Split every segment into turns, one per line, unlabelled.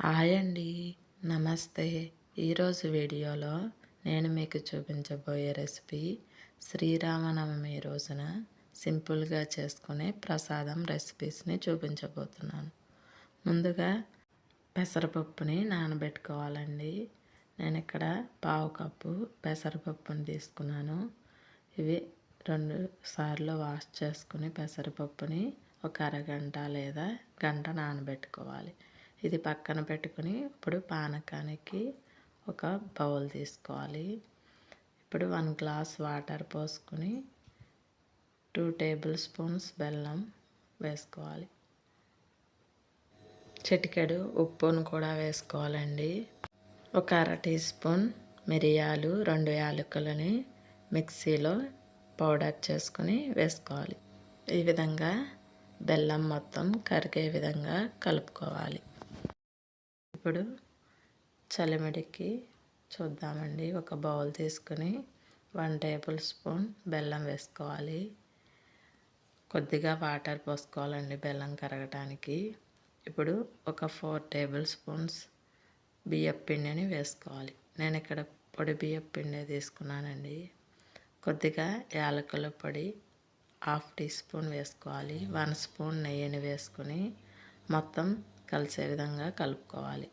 Hi అండి. నమస్తే. ఈరోజు వీడియోలో నేను మీకు చూపించబోయే రెసిపీ శ్రీరామనవమి రోజున సింపుల్గా చేసుకునే ప్రసాదం రెసిపీస్ని చూపించబోతున్నాను. ముందుగా పెసరపప్పుని నానబెట్టుకోవాలండి. నేను ఇక్కడ పావు కప్పు పెసరపప్పుని తీసుకున్నాను. ఇవి రెండు సార్లు వాష్ చేసుకుని పెసరపప్పుని ఒక అరగంట లేదా గంట నానబెట్టుకోవాలి. ఇది పక్కన పెట్టుకుని ఇప్పుడు పానకానికి ఒక బౌల్ తీసుకోవాలి. ఇప్పుడు వన్ గ్లాస్ వాటర్ పోసుకొని టూ టేబుల్ స్పూన్స్ బెల్లం వేసుకోవాలి. చిటికెడు ఉప్పును కూడా వేసుకోవాలండి. ఒక అర టీ స్పూన్ మిరియాలు రెండు యాలకులని మిక్సీలో పౌడర్ చేసుకుని వేసుకోవాలి. ఈ విధంగా బెల్లం మొత్తం కరిగే విధంగా కలుపుకోవాలి. ఇప్పుడు చలిమిడికి చూద్దామండి. ఒక బౌల్ తీసుకుని వన్ టేబుల్ స్పూన్ బెల్లం వేసుకోవాలి. కొద్దిగా వాటర్ పోసుకోవాలండి బెల్లం కరగటానికి. ఇప్పుడు ఒక ఫోర్ టేబుల్ స్పూన్స్ బియ్యపు పిండిని వేసుకోవాలి. నేను ఇక్కడ పొడి బియ్యం పిండి తీసుకున్నానండి. కొద్దిగా యాలకుల పొడి హాఫ్ టీ స్పూన్ వేసుకోవాలి. వన్ స్పూన్ నెయ్యిని వేసుకొని మొత్తం కలిసే విధంగా కలుపుకోవాలి.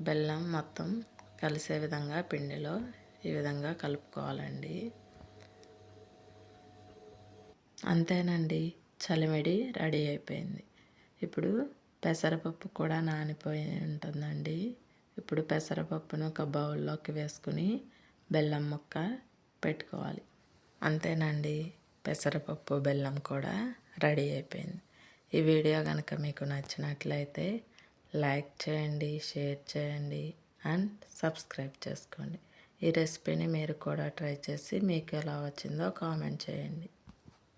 బెల్లం మొత్తం కలిసే విధంగా పిండిలో ఈ విధంగా కలుపుకోవాలండి. అంతేనండి చలిమిడి రెడీ అయిపోయింది. ఇప్పుడు పెసరపప్పు కూడా నానిపోయి ఉంటుందండి. ఇప్పుడు పెసరపప్పును ఒక బౌల్లోకి వేసుకుని బెల్లం ముక్క పెట్టుకోవాలి. అంతేనండి. పెసరపప్పు బెల్లం కూడా రెడీ అయిపోయింది. ఈ వీడియో కనుక మీకు నచ్చినట్లయితే లైక్ చేయండి షేర్ చేయండి అండ్ సబ్స్క్రైబ్ చేసుకోండి. ఈ రెసిపీని మీరు కూడా ట్రై చేసి మీకు ఎలా వచ్చిందో కామెంట్ చేయండి.